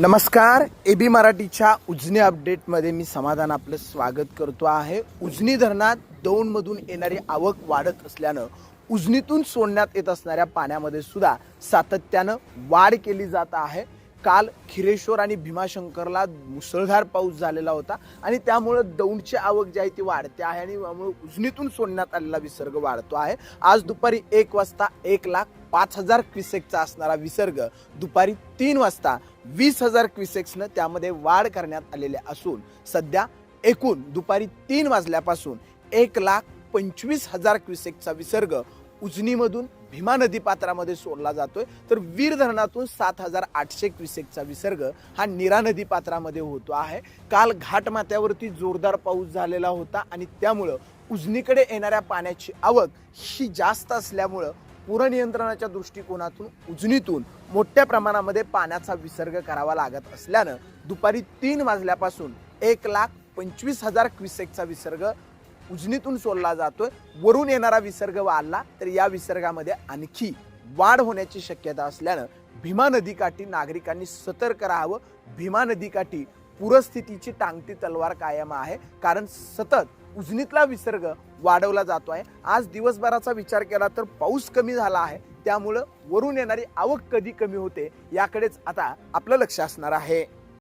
नमस्कार A B मराठीच्या उजनी अपडेटमध्ये मी समाधान आपलं स्वागत करतो आहे. उजनी धरणात दौंडमधून येणारी आवक वाढत असल्यानं उजनीतून सोडण्यात येत असणाऱ्या पाण्यामध्ये सुद्धा सातत्यानं वाढ केली जात आहे. काल खिरेश्वर आणि भीमाशंकरला मुसळधार पाऊस झालेला होता आणि त्यामुळं दौंडची आवक जी आहे ती वाढते आहे आणि उजनीतून सोडण्यात आलेला विसर्ग वाढतो आहे. आज दुपारी एक वाजता एक लाख पाच हजार क्विसेकचा असणारा विसर्ग दुपारी तीन वाजता वीस हजार क्विसेक्सनं त्यामध्ये वाढ करण्यात आलेले असून सध्या एकूण दुपारी तीन वाजल्यापासून एक लाख पंचवीस हजार क्विसेकचा विसर्ग उजनीमधून भीमा नदी पात्रामध्ये सोडला जातोय. तर वीर धरणातून सात हजार आठशे क्विसेकचा विसर्ग हा निरा नदी पात्रामध्ये होतो आहे. काल घाटमाथ्यावरती जोरदार पाऊस झालेला होता आणि त्यामुळं उजनीकडे येणाऱ्या पाण्याची आवक ही जास्त असल्यामुळं पूरनियंत्रणाच्या दृष्टिकोनातून उजनीतून मोठ्या प्रमाणामध्ये पाण्याचा विसर्ग करावा लागत असल्यानं दुपारी तीन वाजल्यापासून एक लाख पंचवीस हजार क्विसेकचा विसर्ग उजनीतून सोडला जातोय. वरून येणारा विसर्ग वाढला तर या विसर्गामध्ये आणखी वाढ होण्याची शक्यता असल्यानं भीमा नदीकाठी नागरिकांनी सतर्क राहावं. भीमा नदीकाठी पूरस्थितीची टांगती तलवार कायम आहे. कारण सतत उजनीतला विसर्ग वाढवला जातो आहे. आज दिवसभराचा विचार केला तर पाऊस कमी झाला आहे. त्यामुळं वरून येणारी आवक कधी कमी होते याकडेच आता आपलं लक्ष असणार आहे.